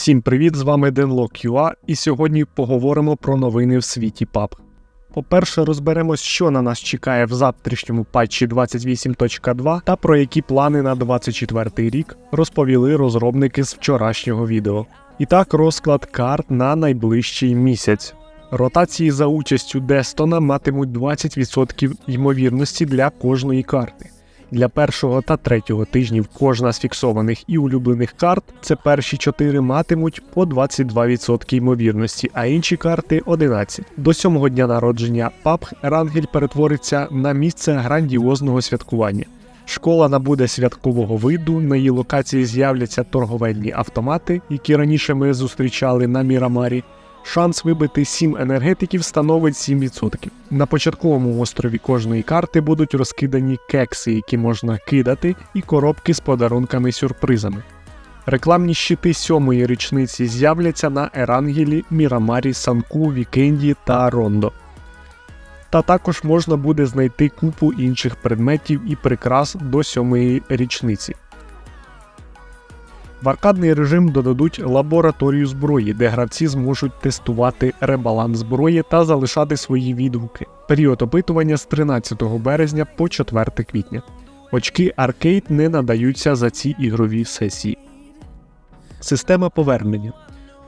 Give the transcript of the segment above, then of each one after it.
Всім привіт! З вами Denlock.ua і сьогодні поговоримо про новини в світі PUBG. По-перше, розберемось, що на нас чекає в завтрашньому патчі 28.2 та про які плани на 24 рік розповіли розробники з вчорашнього відео. І так, розклад карт на найближчий місяць. Ротації за участю Дестона матимуть 20% ймовірності для кожної карти. Для першого та третього тижнів кожна з фіксованих і улюблених карт, це перші чотири матимуть по 22% ймовірності, а інші карти 11. До сьомого дня народження PUBG Рангель перетвориться на місце грандіозного святкування. Школа набуде святкового виду, на її локації з'являться торговельні автомати, які раніше ми зустрічали на Мірамарі. Шанс вибити 7 енергетиків становить 7%. На початковому острові кожної карти будуть розкидані кекси, які можна кидати, і коробки з подарунками-сюрпризами. Рекламні щити сьомої річниці з'являться на Ерангелі, Мірамарі, Санку, Вікенді та Рондо. Та також можна буде знайти купу інших предметів і прикрас до сьомої річниці. В аркадний режим додадуть лабораторію зброї, де гравці зможуть тестувати ребаланс зброї та залишати свої відгуки. Період опитування з 13 березня по 4 квітня. Очки аркейд не надаються за ці ігрові сесії. Система повернення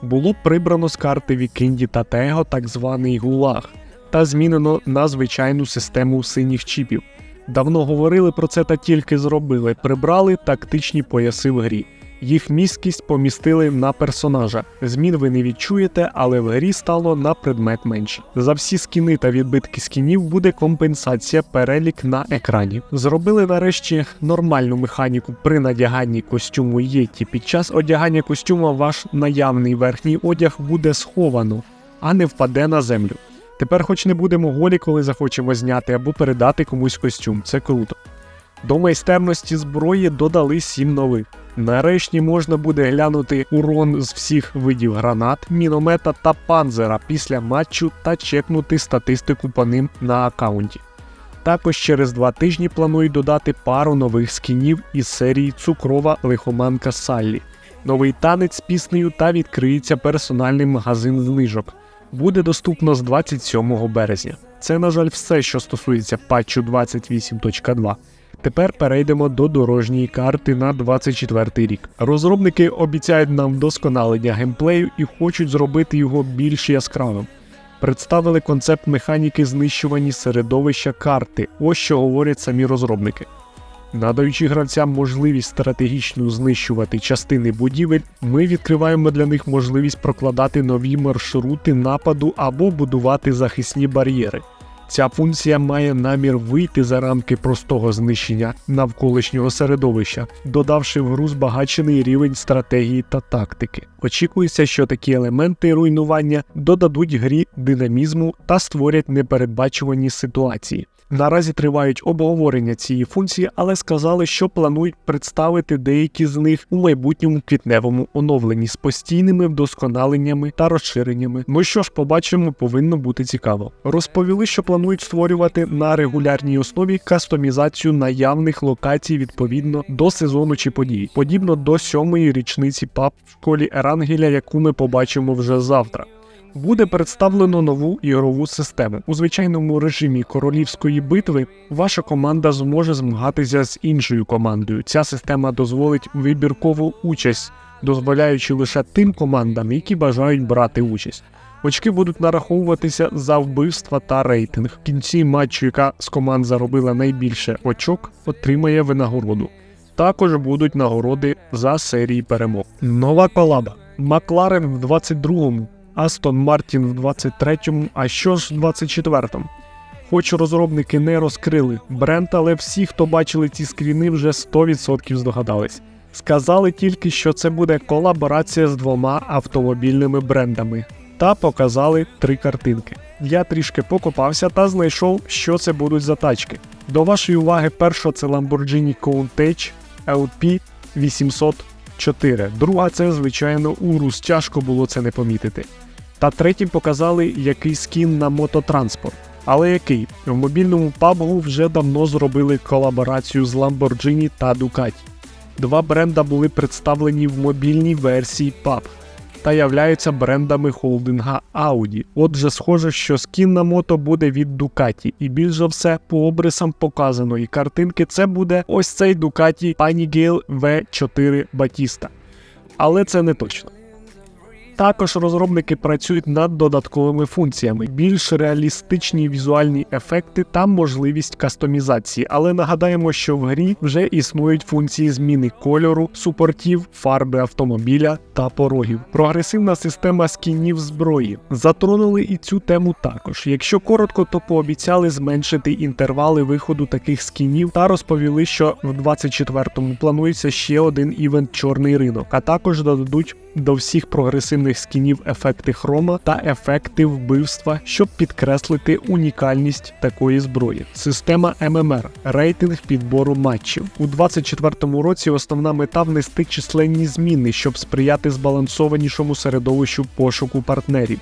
було прибрано з карти Вікінді та Tego так званий гулаг та змінено на звичайну систему синіх чіпів. Давно говорили про це та тільки зробили. Прибрали тактичні пояси в грі. Їх місткість помістили на персонажа. Змін ви не відчуєте, але в грі стало на предмет менше. За всі скіни та відбитки скінів буде компенсація перелік на екрані. Зробили нарешті нормальну механіку при надяганні костюму Єті. Під час одягання костюма ваш наявний верхній одяг буде сховано, а не впаде на землю. Тепер, хоч не будемо голі, коли захочемо зняти або передати комусь костюм. Це круто. До майстерності зброї додали 7 нових. Нарешті можна буде глянути урон з всіх видів гранат, міномета та панзера після матчу та чекнути статистику по ним на аккаунті. Також через два тижні планують додати пару нових скінів із серії Цукрова лихоманка Саллі, новий танець з піснею та відкриється персональний магазин знижок. Буде доступно з 27 березня. Це, на жаль, все, що стосується патчу 28.2. Тепер перейдемо до дорожньої карти на 24 рік. Розробники обіцяють нам вдосконалення геймплею і хочуть зробити його більш яскравим. Представили концепт механіки знищування середовища карти. Ось що говорять самі розробники. Надаючи гравцям можливість стратегічно знищувати частини будівель, ми відкриваємо для них можливість прокладати нові маршрути нападу або будувати захисні бар'єри. Ця функція має намір вийти за рамки простого знищення навколишнього середовища, додавши в гру збагачений рівень стратегії та тактики. Очікується, що такі елементи руйнування додадуть грі динамізму та створять непередбачувані ситуації. Наразі тривають обговорення цієї функції, але сказали, що планують представити деякі з них у майбутньому квітневому оновленні з постійними вдосконаленнями та розширеннями. Ну що ж, побачимо, повинно бути цікаво. Розповіли, що планують створювати на регулярній основі кастомізацію наявних локацій відповідно до сезону чи події, подібно до сьомої річниці ПАП в школі Ерангеля, яку ми побачимо вже завтра буде представлено нову ігрову систему. У звичайному режимі королівської битви ваша команда зможе змагатися з іншою командою. Ця система дозволить вибіркову участь, дозволяючи лише тим командам, які бажають брати участь. Очки будуть нараховуватися за вбивства та рейтинг. В кінці матчу, яка з команд заробила найбільше очок, отримає винагороду. Також будуть нагороди за серії перемог. Нова колаба. Макларен в 22-му Астон Мартін в 23-му, а що ж в 24-му? Хоч розробники не розкрили бренд, але всі, хто бачили ці скріни, вже 100% здогадались. Сказали тільки, що це буде колаборація з двома автомобільними брендами, та показали три картинки. Я трішки покопався та знайшов, що це будуть за тачки. До вашої уваги, перша це Lamborghini Countach LP 804. Друга це, звичайно, Урус. Тяжко було це не помітити. Та третім показали який скін на мототранспорт. Але який? В мобільному PUBG вже давно зробили колаборацію з Lamborghini та Ducati. Два бренда були представлені в мобільній версії PUBG. та являються брендами холдинга Audi. Отже, схоже, що скін на мото буде від Ducati, і більш за все по обрисам показаної картинки це буде ось цей Ducati Panigale V4 Batista. Але це не точно. Також розробники працюють над додатковими функціями, більш реалістичні візуальні ефекти та можливість кастомізації. Але нагадаємо, що в грі вже існують функції зміни кольору, супортів, фарби автомобіля та порогів. Прогресивна система скінів зброї. Затронули і цю тему також. Якщо коротко, то пообіцяли зменшити інтервали виходу таких скінів та розповіли, що в 24-му планується ще один івент Чорний ринок, а також додадуть до всіх прогресивних скінів ефекти хрома та ефекти вбивства, щоб підкреслити унікальність такої зброї. Система ММР рейтинг підбору матчів у 24-му році. Основна мета внести численні зміни, щоб сприяти збалансованішому середовищу пошуку партнерів.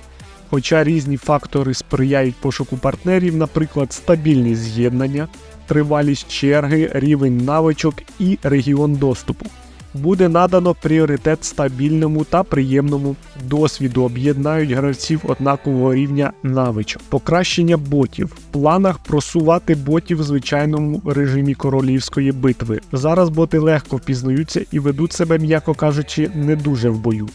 Хоча різні фактори сприяють пошуку партнерів, наприклад, стабільність з'єднання, тривалість черги, рівень навичок і регіон доступу буде надано пріоритет стабільному та приємному досвіду, об'єднають гравців однакового рівня навичок, покращення ботів, в планах просувати ботів в звичайному режимі королівської битви. Зараз боти легко впізнаються і ведуть себе, м'яко кажучи, не дуже в бою.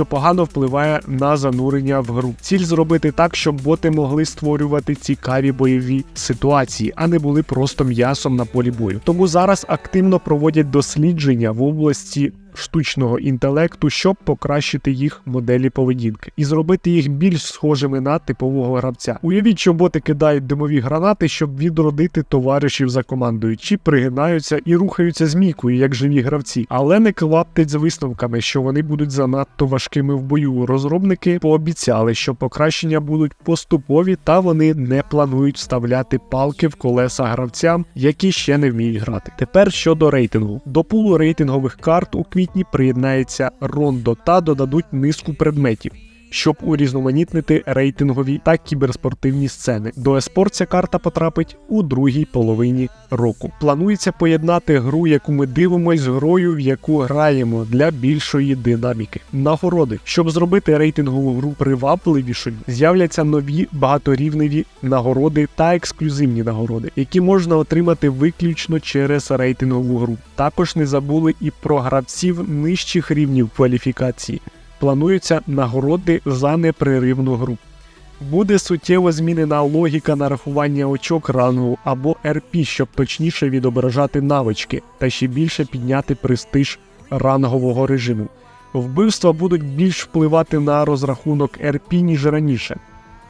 Що погано впливає на занурення в гру. Ціль зробити так, щоб боти могли створювати цікаві бойові ситуації, а не були просто м'ясом на полі бою. Тому зараз активно проводять дослідження в області штучного інтелекту, щоб покращити їх моделі поведінки і зробити їх більш схожими на типового гравця. Уявіть, що боти кидають димові гранати, щоб відродити товаришів за командою, чи пригинаються і рухаються змійкою, як живі гравці, але не клаптить з висновками, що вони будуть занадто важкими в бою. Розробники пообіцяли, що покращення будуть поступові, та вони не планують вставляти палки в колеса гравцям, які ще не вміють грати. Тепер щодо рейтингу, до пулу рейтингових карт у квітні приєднається Рондо та додадуть низку предметів. Щоб урізноманітнити рейтингові та кіберспортивні сцени. До еспорт ця карта потрапить у другій половині року. Планується поєднати гру, яку ми дивимося, з грою, в яку граємо для більшої динаміки. Нагороди, щоб зробити рейтингову гру привабливішою, з'являться нові багаторівневі нагороди та ексклюзивні нагороди, які можна отримати виключно через рейтингову гру. Також не забули і про гравців нижчих рівнів кваліфікації плануються нагороди за непреривну гру. Буде суттєво змінена логіка нарахування очок рангу або РП, щоб точніше відображати навички та ще більше підняти престиж рангового режиму. Вбивства будуть більш впливати на розрахунок РП, ніж раніше.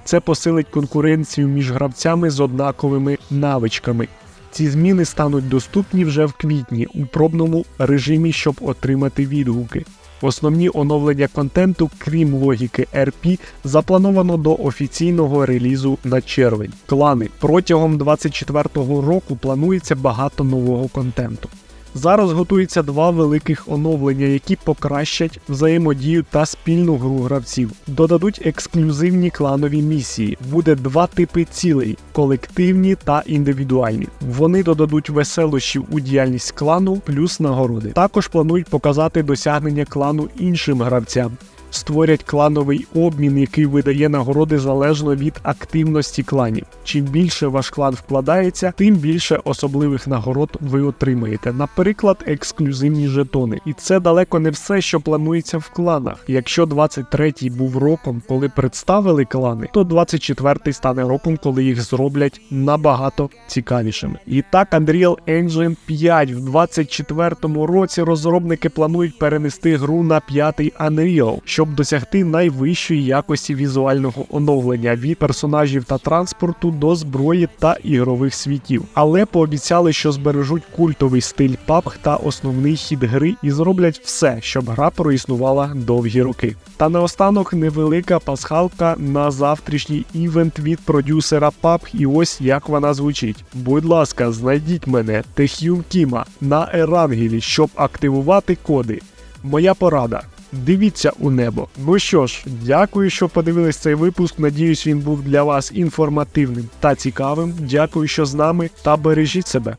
Це посилить конкуренцію між гравцями з однаковими навичками. Ці зміни стануть доступні вже в квітні у пробному режимі, щоб отримати відгуки. Основні оновлення контенту, крім логіки RP, заплановано до офіційного релізу на червень. Клани протягом 24-го року планується багато нового контенту. Зараз готується два великих оновлення, які покращать взаємодію та спільну гру гравців. Додадуть ексклюзивні кланові місії. Буде два типи цілей: колективні та індивідуальні. Вони додадуть веселощів у діяльність клану плюс нагороди. Також планують показати досягнення клану іншим гравцям. Створять клановий обмін, який видає нагороди залежно від активності кланів. Чим більше ваш клан вкладається, тим більше особливих нагород ви отримаєте. Наприклад, ексклюзивні жетони. І це далеко не все, що планується в кланах. Якщо 23-й був роком, коли представили клани, то 24-й стане роком, коли їх зроблять набагато цікавішими. І так, Unreal Engine 5 в 24-му році розробники планують перенести гру на 5-й Unreal щоб досягти найвищої якості візуального оновлення від персонажів та транспорту до зброї та ігрових світів. Але пообіцяли, що збережуть культовий стиль PUBG та основний хід гри і зроблять все, щоб гра проіснувала довгі роки. Та наостанок невелика пасхалка на завтрашній івент від продюсера PUBG, і ось як вона звучить. Будь ласка, знайдіть мене Техюн Кіма на Ерангелі, щоб активувати коди. Моя порада. Дивіться у небо. Ну що ж, дякую, що подивились цей випуск. Надіюсь, він був для вас інформативним та цікавим. Дякую, що з нами та бережіть себе.